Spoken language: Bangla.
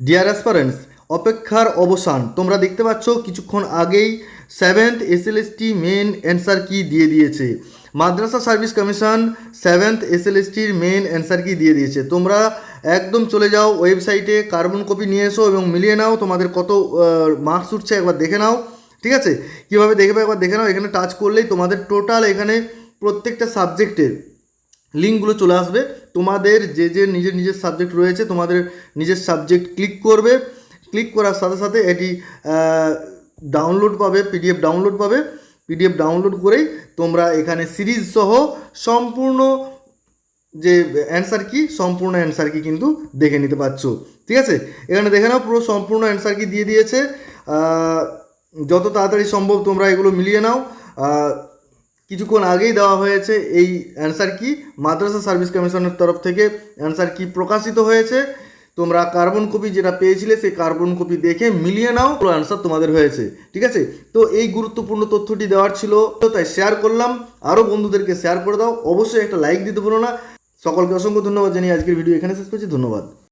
ডিয়ার অ্যাসপারেন্টস অপেক্ষার অবসান। তোমরা দেখতে পাচ্ছ, কিছুক্ষণ আগেই সেভেন্থ এসএলএসটি মেন অ্যান্সার কি দিয়ে দিয়েছে। মাদ্রাসা সার্ভিস কমিশন সেভেন্থ এসএলএসটির মেন অ্যান্সার কি দিয়ে দিয়েছে। তোমরা একদম চলে যাও ওয়েবসাইটে কার্বন কপি নিয়ে এসো এবং মিলিয়ে নাও তোমাদের কত মার্কস উঠছে একবার দেখে নাও। ঠিক আছে? কীভাবে দেখবে একবার দেখে নাও, এখানে টাচ করলেই তোমাদের টোটাল এখানে প্রত্যেকটা সাবজেক্টের লিঙ্কগুলো চলে আসবে। তোমাদের যে যে নিজের নিজের সাবজেক্ট রয়েছে, তোমাদের নিজের সাবজেক্ট ক্লিক করবে। ক্লিক করার সাথে সাথে এটি ডাউনলোড পাবে পিডিএফ ডাউনলোড পাবে। পিডিএফ ডাউনলোড করেই তোমরা এখানে সিরিজ সহ সম্পূর্ণ যে অ্যান্সার কি সম্পূর্ণ অ্যান্সার কি কিন্তু দেখে নিতে পারছ। ঠিক আছে? এখানে দেখে নাও, পুরো সম্পূর্ণ অ্যান্সার কি দিয়ে দিয়েছে। যত তাড়াতাড়ি সম্ভব তোমরা এগুলো মিলিয়ে নাও। কিছুক্ষণ আগেই দেওয়া হয়েছে এই অ্যান্সার কি মাদ্রাসা সার্ভিস কমিশনের তরফ থেকে অ্যান্সার কি প্রকাশিত হয়েছে। তোমরা কার্বন কপি যেটা পেয়েছিলে, সেই কার্বন কপি দেখে মিলিয়ে নাও, পুরো অ্যান্সার তোমাদের হয়েছে, ঠিক আছে? তো এই গুরুত্বপূর্ণ তথ্যটি দেওয়ার ছিল, তো তাই শেয়ার করলাম। আরও বন্ধুদেরকে শেয়ার করে দাও। অবশ্যই একটা লাইক দিতে ভুলো না। সকলকে অসংখ্য ধন্যবাদ জানিয়ে আজকের ভিডিও এখানে শেষ করছি। ধন্যবাদ।